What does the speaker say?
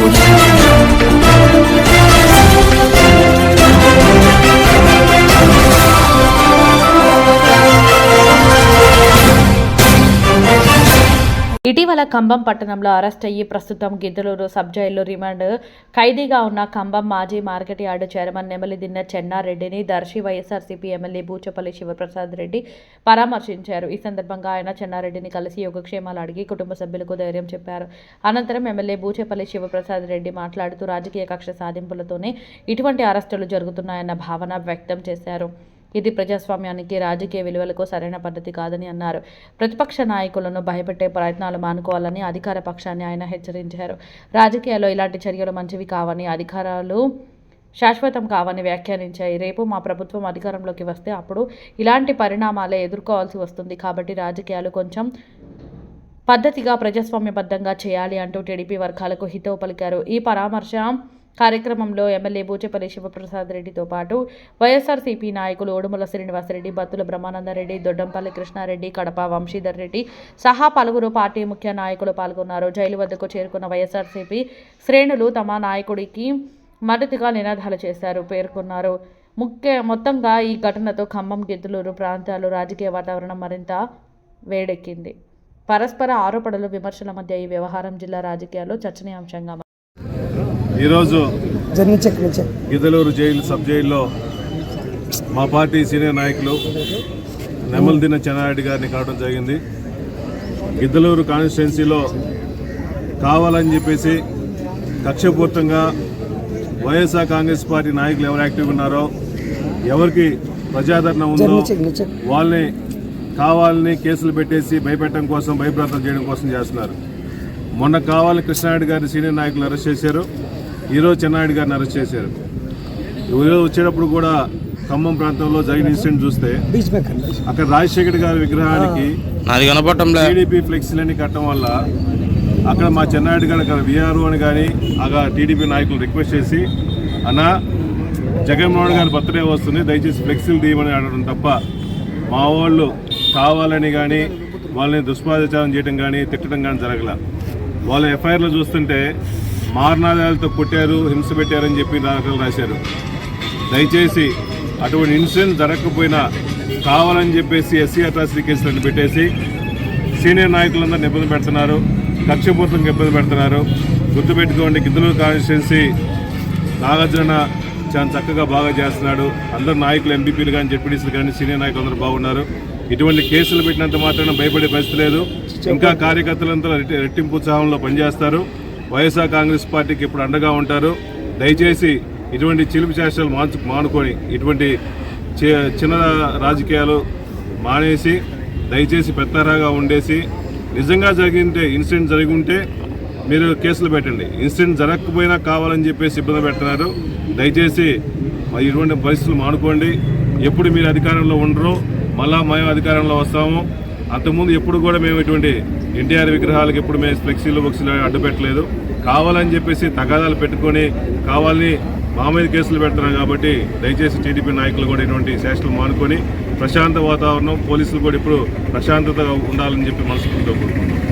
我愿。ఇటీవల కంబం పట్టణంలో అరెస్ట్ అయ్యి ప్రస్తుతం గిద్దలూరు సబ్ జైల్లో రిమాండ్. ఖైదీగా ఉన్న కంబం మాజీ మార్కెట్ యార్డు చైర్మన్ నెమలిదిన్న చెన్నారెడ్డిని దర్శి వైఎస్ఆర్సీపీ ఎమ్మెల్యే బూచపల్లి శివప్రసాద్ రెడ్డి పరామర్శించారు. ఈ సందర్భంగా ఆయన చెన్నారెడ్డిని కలిసి యోగక్షేమాలు అడిగి కుటుంబ సభ్యులకు ధైర్యం చెప్పారు. అనంతరం ఎమ్మెల్యే బూచేపల్లి శివప్రసాద్ రెడ్డి మాట్లాడుతూ రాజకీయ కక్ష సాధింపులతోనే ఇటువంటి అరెస్టులు జరుగుతున్నాయన్న భావన వ్యక్తం చేశారు. ఇది ప్రజాస్వామ్యానికి రాజకీయ విలువలకు సరైన పద్ధతి కాదని అన్నారు. ప్రతిపక్ష నాయకులను భయపెట్టే ప్రయత్నాలు మానుకోవాలని అధికార పక్షాన్ని ఆయన హెచ్చరించారు. రాజకీయాల్లో ఇలాంటి చర్యలు మంచివి కావని అధికారాలు శాశ్వతం కావని వ్యాఖ్యానించాయి. రేపు మా ప్రభుత్వం అధికారంలోకి వస్తే అప్పుడు ఇలాంటి పరిణామాలే ఎదుర్కోవాల్సి వస్తుంది. కాబట్టి రాజకీయాలు కొంచెం పద్ధతిగా ప్రజాస్వామ్యబద్ధంగా చేయాలి అంటూ టీడీపీ వర్గాలకు హితవు పలికారు. ఈ పరామర్శ కార్యక్రమంలో ఎమ్మెల్యే బూచేపల్లి శివప్రసాద్ రెడ్డితో పాటు వైఎస్ఆర్సీపీ నాయకులు ఉడుమల శ్రీనివాసరెడ్డి బత్తుల బ్రహ్మానందరెడ్డి దొడ్డంపల్లి కృష్ణారెడ్డి కడప వంశీధర్ రెడ్డి సహా పలువురు పార్టీ ముఖ్య నాయకులు పాల్గొన్నారు. జైలు వద్దకు చేరుకున్న వైఎస్ఆర్సీపీ శ్రేణులు తమ నాయకుడికి మద్దతుగా నినాదాలు చేశారు పేర్కొన్నారు. ముఖ్య మొత్తంగా ఈ ఘటనతో ఖమ్మం గిద్దలూరు ప్రాంతాలు రాజకీయ వాతావరణం మరింత వేడెక్కింది. పరస్పర ఆరోపణలు విమర్శల మధ్య ఈ వ్యవహారం జిల్లా రాజకీయాల్లో చర్చనీయాంశంగా ఈరోజు గిద్దలూరు జైలు సబ్ జైల్లో మా పార్టీ సీనియర్ నాయకులు నెమల్దిన చెన్నారెడ్డి గారిని కావడం జరిగింది. గిద్దలూరు కాన్స్టిట్యున్సీలో కావాలని చెప్పేసి కక్షపూర్తంగా వైఎస్ఆర్ కాంగ్రెస్ పార్టీ నాయకులు ఎవరు యాక్టివ్ ఉన్నారో ఎవరికి ప్రజాదరణ ఉందో వాళ్ళని కావాలని కేసులు పెట్టేసి భయపెట్టడం కోసం భయప్రాంతం చేయడం కోసం చేస్తున్నారు. మొన్న కావాలని కృష్ణారెడ్డి గారిని సీనియర్ నాయకులు అరెస్ట్ చేశారు. ఈరోజు చెన్నారెడ్డి గారిని అరెస్ట్ చేశారు. ఈరోజు వచ్చేటప్పుడు కూడా ఖమ్మం ప్రాంతంలో జరిగిన ఇన్సిడెంట్ చూస్తే అక్కడ రాజశేఖర్ గారి విగ్రహానికి టీడీపీ ఫ్లెక్సీలని కట్టడం వల్ల అక్కడ మా చెన్నారెడ్డి గారు అక్కడ విఆర్ఓ అని కానీ అక్కడ టీడీపీ నాయకులు రిక్వెస్ట్ చేసి అన్న జగన్మోహన్ గారి బర్త్డే వస్తుంది దయచేసి ఫ్లెక్సీలు తీయమని అడగడం తప్ప మా వాళ్ళు కావాలని కానీ వాళ్ళని దుష్ప్రచారం చేయడం కానీ తిట్టడం కానీ జరగల. వాళ్ళ ఎఫ్ఐఆర్లు చూస్తుంటే మారణాదాలతో కొట్టారు హింస పెట్టారని చెప్పి దాఖలు రాశారు. దయచేసి అటువంటి ఇన్సిడెంట్ జరగకపోయినా కావాలని చెప్పేసి ఎస్సీ అట్రాసిటీ కేసులను పెట్టేసి సీనియర్ నాయకులందరూ ఇబ్బంది పెడుతున్నారు కక్షపూర్తంగా ఇబ్బంది పెడుతున్నారు. గుర్తుపెట్టుకోండి గిద్దలూరు కాన్స్టిట్యున్సీ నాగార్జున చాలా చక్కగా బాగా చేస్తున్నాడు. అందరు నాయకులు ఎంపీపీలు కానీ జెడ్పీటీసీలు కానీ సీనియర్ నాయకులు అందరూ బాగున్నారు. ఇటువంటి కేసులు పెట్టినంత మాత్రాన భయపడే పరిస్థితి లేదు. ఇంకా కార్యకర్తలంతా రెట్టి- రెట్టింపు ఉత్సాహంలో పనిచేస్తారు. వైఎస్ఆర్ కాంగ్రెస్ పార్టీకి ఇప్పుడు అండగా ఉంటారు. దయచేసి ఇటువంటి చిలుపు చేష్టలు మాన్చు మానుకొని ఇటువంటి చి- చిన్న రాజకీయాలు మానేసి దయచేసి పెత్తరాగా ఉండేసి నిజంగా జరిగింటే ఇన్సిడెంట్ జరిగి ఉంటే మీరు కేసులు పెట్టండి. ఇన్సిడెంట్ జరగకపోయినా కావాలని చెప్పేసి ఇబ్బంది పెడుతున్నారు. దయచేసి మరి ఇటువంటి పరిస్థితులు మానుకోండి. ఎప్పుడు మీరు అధికారంలో ఉండరు. మళ్ళా మేము అధికారంలో వస్తాము. అంతకుముందు ఎప్పుడు కూడా మేము ఇటువంటి ఎన్టీఆర్ విగ్రహాలకు ఎప్పుడు మేము ఫ్లెక్సీలు బొక్సీలు అడ్డు పెట్టలేదు కావాలని చెప్పేసి తగాదాలు పెట్టుకొని కావాలని మా మీద కేసులు పెడుతున్నాం కాబట్టి దయచేసి టీడీపీ నాయకులు కూడా ఇటువంటి శాసనలు మానుకొని ప్రశాంత వాతావరణం పోలీసులు కూడా ఇప్పుడు ప్రశాంతతగా ఉండాలని చెప్పి మనసుకుంటూ కోరుకుంటున్నాం.